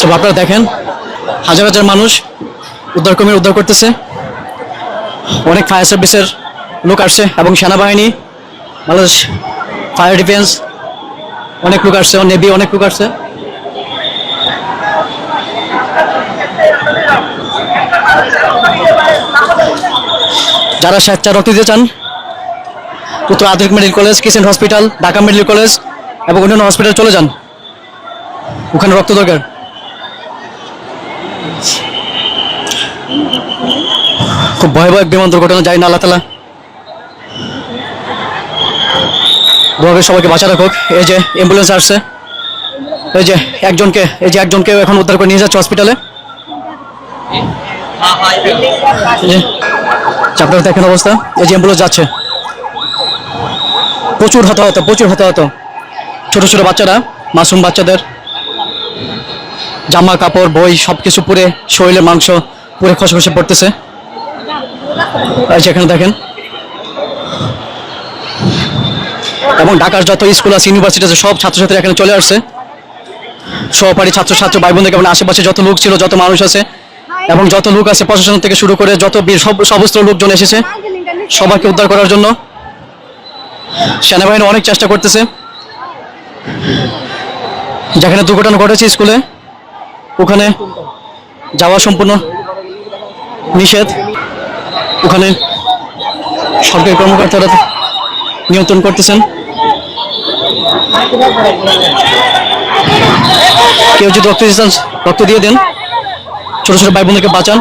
সব আপনারা দেখেন, হাজার হাজার মানুষ উদ্ধার কর্মী উদ্ধার করতেছে। অনেক ফায়ার সার্ভিসের লোক আসছে এবং সেনাবাহিনী, বাংলাদেশ ফায়ার ডিফেন্স অনেক লোক আসছে নেভি অনেক লোক আসছে। যারা স্বেচ্ছা রক্ত দিতে চান, উত্তর আধুনিক মেডিকেল কলেজ কিসেন হসপিটাল, ঢাকা মেডিকেল কলেজ এবং অন্যান্য হসপিটাল চলে যান। ওখানে রক্ত দরকার। খুব ভয়াবহ এক বিমান দুর্ঘটনা, যাই না, আল্লাহ তালা। সবাইকে বাঁচা রাখুক। এই যে অ্যাম্বুলেন্স আসছে। এই যে একজনকে, এই যে একজনকে এখন উদ্ধার করে নিয়ে যাচ্ছে হসপিটালে আপনারা দেখেন অবস্থা। এই যে অ্যাম্বুলেন্স যাচ্ছে। প্রচুর হতাহত প্রচুর হতাহত। ছোট ছোট বাচ্চারা মাসুম বাচ্চাদের। জামা কাপড়, বই সব কিছু পুড়ে, শরীরের মাংস পুরে খসে খসে পড়তেছে। দেখেন। এবং ঢাকার যত স্কুল আছে ইউনিভার্সিটি আছে, সব ছাত্রছাত্রী এখানে চলে আসছে। সহপাঠী ছাত্র ছাত্র ভাই বোনদের এবং আশেপাশে যত লোক ছিল, যত মানুষ আছে, এবং যত লোক আছে প্রশাসন থেকে শুরু করে যত সব সমস্ত লোকজন এসেছে সবাইকে উদ্ধার করার জন্য। সেনাবাহিনী অনেক চেষ্টা করতেছে। যেখানে দুর্ঘটনা ঘটেছে স্কুলে, ওখানে যাওয়া সম্পূর্ণ নিষেধ। ওখানে সরকারি কর্মকর্তারা নিয়ন্ত্রণ করতেছেন। কেউ যদি রক্ত দিতে রক্ত দিয়ে দেন। ছোট ছোট ভাই বোনদেরকে বাঁচান।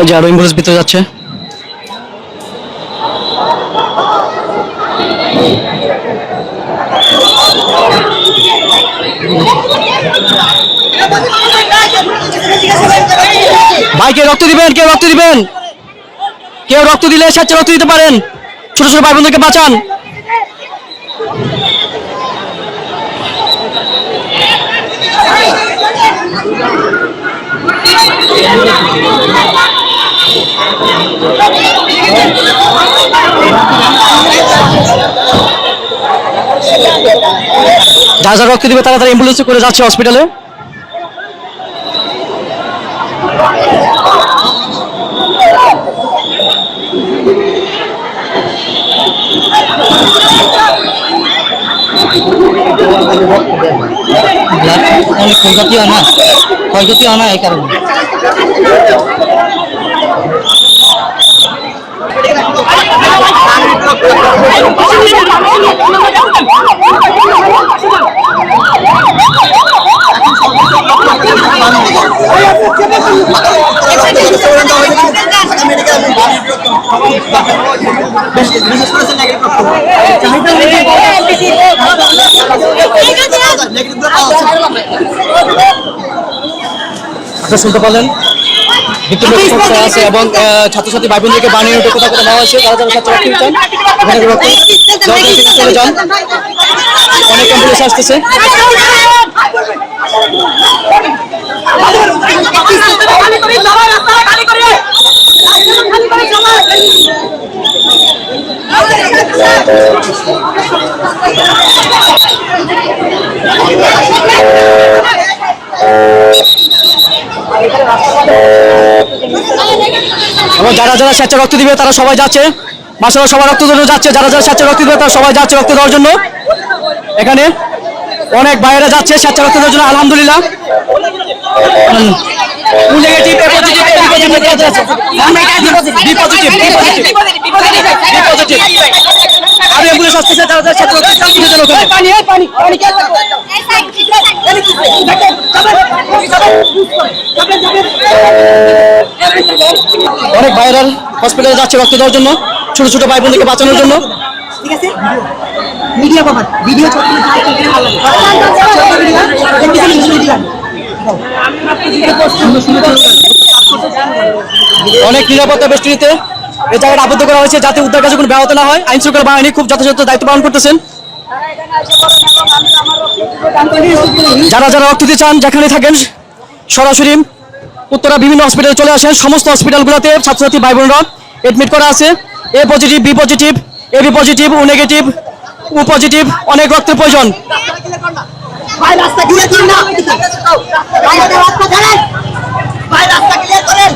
এই যে আরও অ্যাম্বুলেন্স ভিতরে যাচ্ছে। ভাই কে রক্ত দিবেন, কেউ রক্ত দিবেন? কেউ রক্ত দিলে স্বেচ্ছা রক্ত দিতে পারেন। ছোট ছোট ভাই বোনদেরকে বাঁচান। যা যা রক্ত দিবে তারা তারা অ্যাম্বুলেন্সে করে যাচ্ছে হসপিটালে। অনেক ক্ষয়ক্ষতি হয় না ক্ষয়ক্ষতি হয় না এই কারণে আপনারা শুনতে পারলেন সমস্যা আছে এবং ছাত্রছাত্রী ভাই বোনদেরকে বানিয়ে কোথাও কোথাও নেওয়া হয়েছে তারা যারা ছাত্র রক্ত দিতে চান এখানে রক্ত চলে যান অনেক অ্যাম্বুলেন্স আসতেছে যারা যারা স্বেচ্ছা রক্ত দিবে তারা সবাই যাচ্ছে। মাসাল্লাহ সবাই রক্ত জন্য যাচ্ছে। যারা যারা স্বেচ্ছা রক্ত দিবে তারা সবাই যাচ্ছে রক্ত দেওয়ার জন্য। এখানে অনেক বাইরে যাচ্ছে স্বেচ্ছা রক্ত দেওয়ার জন্য আলহামদুলিল্লাহ। A আমি অ্যাম্বুলেন্স আসতেছে তারা তার সাথে দিয়ে দেন ওখানে পানি পানি পানি কে এই সাইড কি অনেক ভাইরাল হসপিটালে যাচ্ছে রক্ত দেওয়ার জন্য ছোট ছোট ভাই বোনকে বাঁচানোর জন্য ঠিক আছে মিডিয়া বাবা ভিডিও অনেক নিরাপত্তা বেষ্টিতে এই জায়গাটা আবদ্ধ করা হয়েছে যাতে উদ্ধার কাজে কোনো ব্যাহত না হয়। আইন শৃঙ্খলা বাহিনী খুব যথাযথ দায়িত্ব পালন করতেছেন। যারা যারা রক্ত দিতে চান যেখানে থাকেন, সরাসরি উত্তরা বিভিন্ন হসপিটালে চলে আসেন। সমস্ত হসপিটালগুলোতে ছাত্রছাত্রী ভাই বোনরা এডমিট করা আছে। A positive B positive A B positive O negative O positive অনেক রক্তের প্রয়োজন ভাই রাস্তা ক্লিয়ার করুন না ভাই রাস্তা ছাড়েন ভাই রাস্তা ক্লিয়ার করেন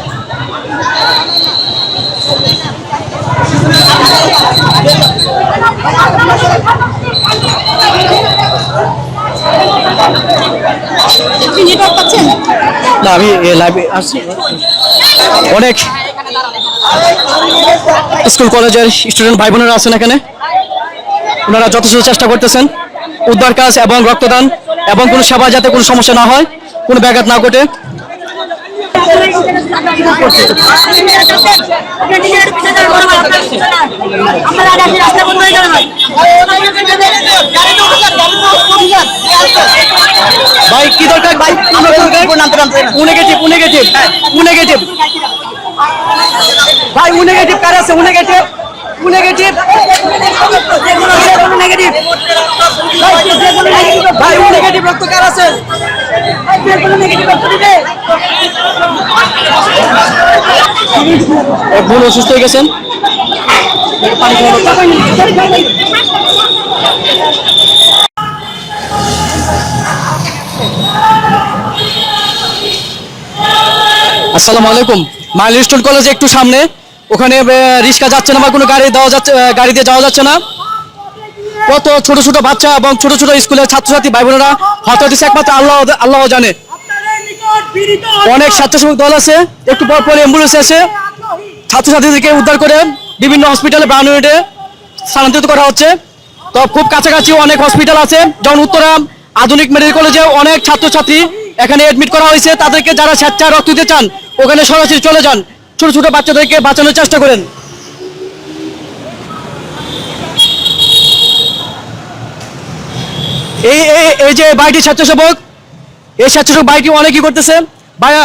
না, আমি লাইভে আসছি। অনেক স্কুল কলেজের স্টুডেন্ট ভাই বোনেরা আছেন এখানে। ওনারা যথেষ্ট চেষ্টা করতেছেন। উদ্ধার কাজ এবং রক্তদান এবং কোনো সেবা যাতে কোনো সমস্যা না হয়, কোনো ব্যাঘাত না ঘটে। ভাই কি দরকার ভাই O negative O negative O negative ভাই উ নেগেটিভ কার আছে? O negative O negative negative ভাই উ নেগেটিভ রক্ত কার আছে? বোন অসুস্থ হয়ে গেছেন? আসসালামু আলাইকুম। মাইলস্টোন কলেজ একটু সামনে। ওখানে রিক্সা যাচ্ছে না বা কোনো গাড়ি দেওয়া যাচ্ছে গাড়ি দিয়ে যাওয়া যাচ্ছে না। কত ছোট ছোট বাচ্চা এবং ছোট ছোট স্কুলের ছাত্রছাত্রী ভাই বোনেরা হয়তো দিচ্ছে একমাত্র আল্লাহ আল্লাহ জানে। অনেক স্বেচ্ছাসেবক দল আছে। একটু পর পর অ্যাম্বুলেন্স এসে ছাত্রছাত্রীদেরকে উদ্ধার করে বিভিন্ন হসপিটালে ব্রাউন ইউনিটে স্থানান্তরিত করা হচ্ছে। তো খুব কাছাকাছি অনেক হসপিটাল আছে, যেমন উত্তরা, আধুনিক মেডিকেল কলেজে অনেক ছাত্রছাত্রী এখানে এডমিট করা হয়েছে, তাদেরকে যারা স্বেচ্ছায় রক্ত দিতে চান, ওখানে সরাসরি চলে যান। ছোট ছোট বাচ্চাদেরকে বাঁচানোর চেষ্টা করেন। এই এই যে বাড়িটি স্বেচ্ছাসেবক, এই স্বেচ্ছাসেবক বাড়িটি অনেক কি করতেছে? ভাইয়া,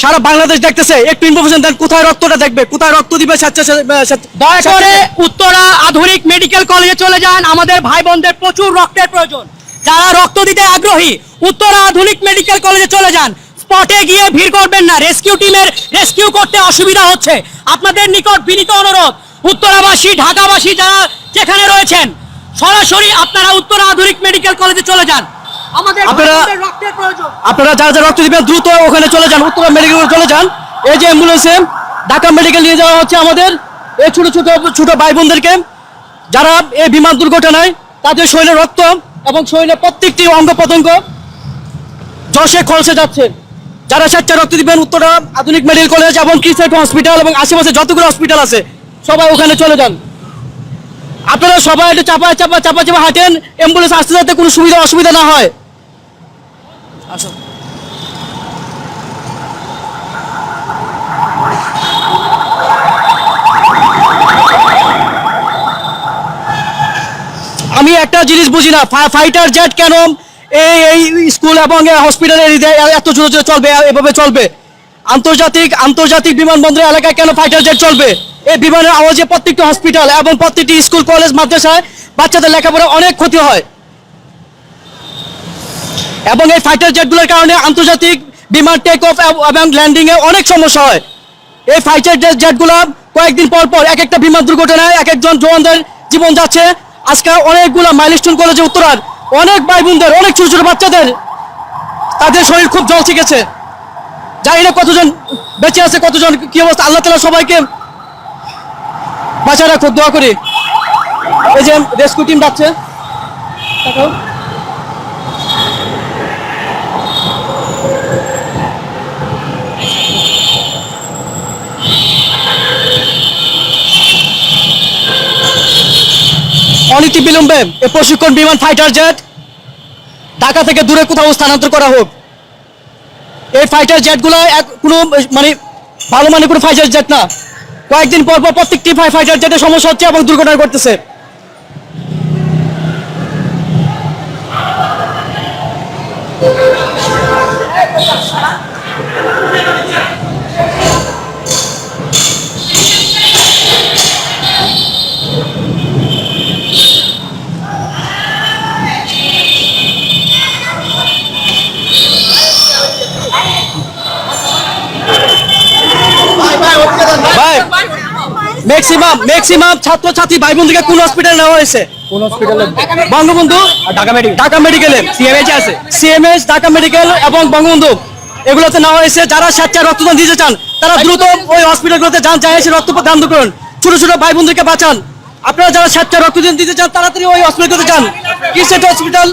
সারা বাংলাদেশ দেখতেছে, একটু ইনফরমেশন দেন, কোথায় রক্তটা দেখবে, কোথায় রক্ত দিবে দয়া করে উত্তরা আধুনিক মেডিকেল কলেজে চলে যান, আমাদের ভাই বোনদের প্রচুর রক্তের প্রয়োজন। যারা রক্ত দিতে আগ্রহী উত্তরা আধুনিক মেডিকেল কলেজে চলে যান। স্পটে গিয়ে ভিড় করবেন না। রেস্কিউ টিমের রেস্কিউ করতে অসুবিধা হচ্ছে। আপনাদের নিকট বিনীত অনুরোধ উত্তরাবাসী ঢাকাবাসী যারা যেখানে রয়েছেন সরাসরি আপনারা উত্তরা আধুনিক মেডিকেল কলেজে চলে যান। আমাদের আপনারা- রক্তের প্রয়োজন। আপনারা যারা যারা রক্ত দিবেন দ্রুত ওখানে চলে যান উত্তরা মেডিকেল চলে যান। এই যে অ্যাম্বুলেন্সে ঢাকা মেডিকেল নিয়ে যাওয়া হচ্ছে আমাদের এই ছোট ছোট ছোট ভাই বোনদেরকে। যারা এই বিমান দুর্ঘটনায় তাদের শরীরে রক্ত এবং শরীরে প্রত্যেকটি অঙ্গ প্রত্যঙ্গ জশে খলসে যাচ্ছে। যারা স্বেচ্ছা রক্ত দিবেন উত্তরা আধুনিক মেডিকেল কলেজ এবং ক্রিসেট হসপিটাল এবং আশেপাশে যতগুলো হসপিটাল আছে, সবাই ওখানে চলে যান। আপনারা সবাই একটু চাপা চাপা চাপা চাপা হাঁটেন অ্যাম্বুলেন্স আসতে যাতে কোনো সুবিধা অসুবিধা না হয়। আসুন। আমি একটা জিনিস বুঝি না ফাইটার জেট কেন এই এই স্কুল এবং হসপিটালের এত জোরে জোরে চলবে, এভাবে চলবে? আন্তর্জাতিক আন্তর্জাতিক বিমানবন্দর এলাকায় কেন ফাইটার জেট চলবে? এই বিমানের আওয়াজে প্রত্যেকটি হসপিটাল এবং প্রত্যেকটি স্কুল কলেজ মাদ্রাসায় বাচ্চাদের লেখাপড়া অনেক ক্ষতি হয়। এবং এই ফাইটার জেটগুলোর কারণে আন্তর্জাতিক বিমান টেক অফ এবং ল্যান্ডিং এ অনেক সমস্যা হয়। এই ফাইটার জেট জেটগুলো কয়েকদিন পর পর এক একটা বিমান দুর্ঘটনায় এক একজন জওয়ানদের জীবন যাচ্ছে। আজকে অনেকগুলো মাইলস্টোন কলেজে উত্তরার অনেক ভাই বোনদের অনেক ছোট ছোট বাচ্চাদের তাদের শরীর খুব জল শিখেছে জানি না কতজন বেঁচে আছে, কতজন কি অবস্থা, আল্লাহ তালা সবাইকে বাঁচা রাখো দোয়া করি। এই যে রেস্কিউ টিম যাচ্ছে অনীতিবিলম্বে এ প্রশিক্ষণ বিমান ফাইটার জেট ঢাকা থেকে দূরে কোথাও স্থানান্তর করা হোক। এই ফাইটার জেটগুলো কোনো মানে ভালো মানে কোনো ফাইটার জেট না। কয়েকদিন পর পর প্রত্যেকটি ফাইটার জেটে সমস্যা হচ্ছে এবং দুর্ঘটনা ঘটতেছে। ম্যাক্সিমাম ছাত্রছাত্রী ভাই বোনদেরকে কোন হসপিটালে নেওয়া হয়েছে? কোন হসপিটালে বঙ্গবন্ধু? ঢাকা মেডিকেল ঢাকা মেডিকেলে সিএমএইচ আছে। সিএমএইচ ঢাকা মেডিকেল এবং বঙ্গবন্ধু। এগুলোতে নেওয়া হয়েছে যারা স্বেচ্ছায় রক্তদান দিতে চান তারা দ্রুত ওই হসপিটালগুলোতে যান যায় এসে রক্ত দান করুন। ছোট ছোট ভাই বোনদেরকে বাঁচান। আপনারা যারা স্বেচ্ছায় রক্তদান দিতে চান তাড়াতাড়ি ওই হসপিটালগুলোতে যান। কি সেটা হসপিটাল